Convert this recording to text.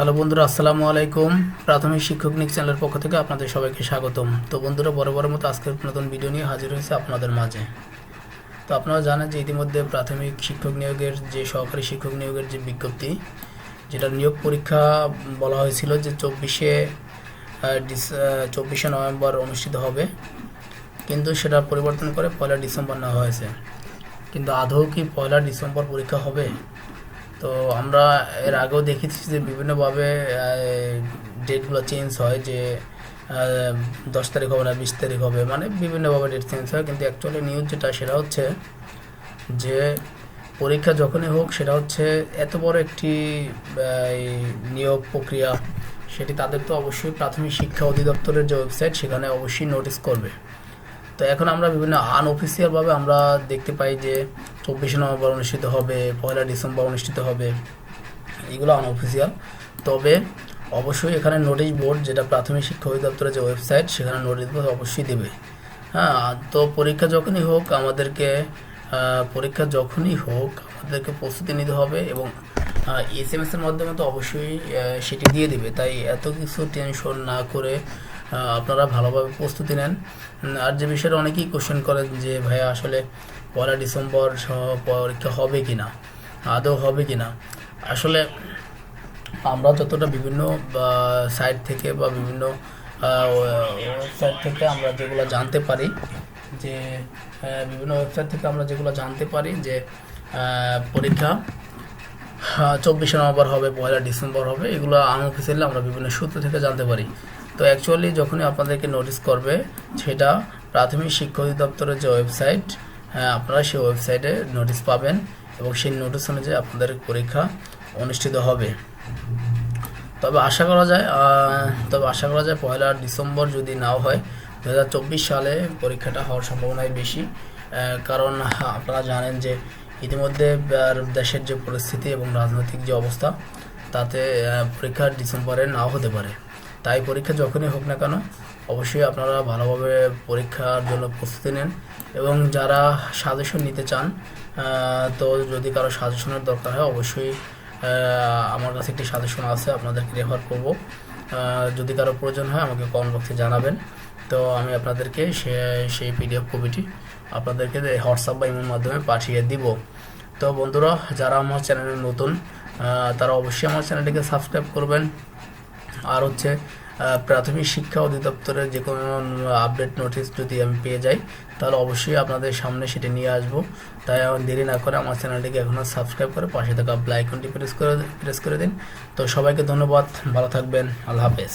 Hello বন্ধুরা, আসসালামু আলাইকুম। প্রাথমিক শিক্ষক নিক চ্যানেলের পক্ষ থেকে আপনাদের সবাইকে স্বাগতম। তো বন্ধুরা বড় বড় মতো আজকের নতুন ভিডিও নিয়ে হাজির হয়েছে আপনাদের মাঝে। তো আপনারা জানেন যে ইতিমধ্যে প্রাথমিক শিক্ষক নিয়োগের যে সহকারী শিক্ষক নিয়োগের যে বিজ্ঞপ্তি, যেটা নিয়োগ পরীক্ষা বলা হয়েছিল যে চব্বিশে চব্বিশে নভেম্বর অনুষ্ঠিত হবে। কিন্তু সেটা পরিবর্তন করে পয়লা ডিসেম্বর নেওয়া হয়েছে। কিন্তু আদৌ কি পয়লা ডিসেম্বর পরীক্ষা হবে? তো আমরা এর আগেও দেখেছি যে বিভিন্নভাবে ডেটগুলো চেঞ্জ হয় যে দশ তারিখ হবে না, বিশ তারিখ হবে মানে বিভিন্নভাবে ডেট চেঞ্জ হয়। কিন্তু অ্যাকচুয়ালি নিউজ যেটা, সেটা হচ্ছে যে পরীক্ষা যখনই হোক, সেটা হচ্ছে এত বড় একটি নিয়োগ প্রক্রিয়া, সেটি তাদের তো অবশ্যই প্রাথমিক শিক্ষা অধিদপ্তরের যে ওয়েবসাইট সেখানে অবশ্যই নোটিস করবে। তো এখন আমরা বিভিন্ন আনঅফিসিয়ালভাবে আমরা দেখতে পাই যে চব্বিশে নভেম্বর অনুষ্ঠিত হবে, পয়লা ডিসেম্বর অনুষ্ঠিত হবে। এগুলো আনঅফিসিয়াল তবে অবশ্যই এখানে নোটিশ বোর্ড যেটা প্রাথমিক শিক্ষা অধিদপ্তরের যে ওয়েবসাইট সেখানে নোটিশ বোর্ড অবশ্যই দেবে। হ্যাঁ তো পরীক্ষা যখনই হোক, আমাদেরকে পরীক্ষা যখনই হোক, আমাদেরকে প্রস্তুতি নিতে হবে এবং এস এম এসের মাধ্যমে তো অবশ্যই সেটি দিয়ে দেবে। তাই এত কিছু টেনশন না করে আপনারা ভালোভাবে প্রস্তুতি নেন। আর যে বিষয়ে অনেকেই কোশ্চেন করেন যে, ভাইয়া, আসলে পয়লা ডিসেম্বর পরীক্ষা হবে কি না আদৌ হবে কি না আসলে আমরা যতটা বিভিন্ন সাইট থেকে বা বিভিন্ন ওয়েবসাইট থেকে আমরা যেগুলো জানতে পারি, যে বিভিন্ন ওয়েবসাইট থেকে আমরা যেগুলো জানতে পারি যে পরীক্ষা চব্বিশে নভেম্বর হবে, পয়লা ডিসেম্বর হবে, এগুলো আনঅফিসিয়ালি আমরা বিভিন্ন সূত্র থেকে জানতে পারি। তো অ্যাকচুয়ালি যখনই আপনাদেরকে নোটিস করবে, সেটা প্রাথমিক শিক্ষা অধিদপ্তরের যে ওয়েবসাইট হ্যাঁ আপনারা সেই ওয়েবসাইটে নোটিশ পাবেন এবং সেই নোটিস অনুযায়ী আপনাদের পরীক্ষা অনুষ্ঠিত হবে। তবে আশা করা যায় তবে আশা করা যায় পয়লা ডিসেম্বর যদি নাও হয় দু হাজার চব্বিশ সালে পরীক্ষাটা হওয়ার সম্ভাবনাই বেশি। কারণ আপনারা জানেন যে ইতিমধ্যে দেশের যে পরিস্থিতি এবং রাজনৈতিক যে অবস্থা, তাতে পরীক্ষা ডিসেম্বরে নাও হতে পারে। তাই পরীক্ষা যখনই হোক না কেন, অবশ্যই আপনারা ভালোভাবে পরীক্ষার জন্য প্রস্তুতি নেন এবং যারা সাজেশন নিতে চান তো যদি কারও সাজেশনের দরকার হয়, অবশ্যই আমার কাছে একটি সাজেশন আছে, আপনাদেরকে রেফার করব। যদি কারও প্রয়োজন হয়, আমাকে কমেন্ট বক্সে জানাবেন। তো আমি আপনাদেরকে সে, সেই পিডিএফ কপিটি আপনাদেরকে হোয়াটসঅ্যাপ বা ইমের মাধ্যমে পাঠিয়ে দিব। তো বন্ধুরা, যারা আমার চ্যানেলে নতুন তারা অবশ্যই আমার চ্যানেলটিকে সাবস্ক্রাইব করবেন। আর হচ্ছে প্রাথমিক শিক্ষা অধিদপ্তরের যে কোনো আপডেট নোটিস যদি আমি পেয়ে যাই, তাহলে অবশ্যই আপনাদের সামনে সেটা নিয়ে আসব। তাই আমার দেরি না করে আমার চ্যানেলটিকে এখনও সাবস্ক্রাইব করে পাশে থাকা আইকনটি প্রেস করে প্রেস করে দিন। তো সবাইকে ধন্যবাদ, ভালো থাকবেন, আল্লাহ হাফেজ।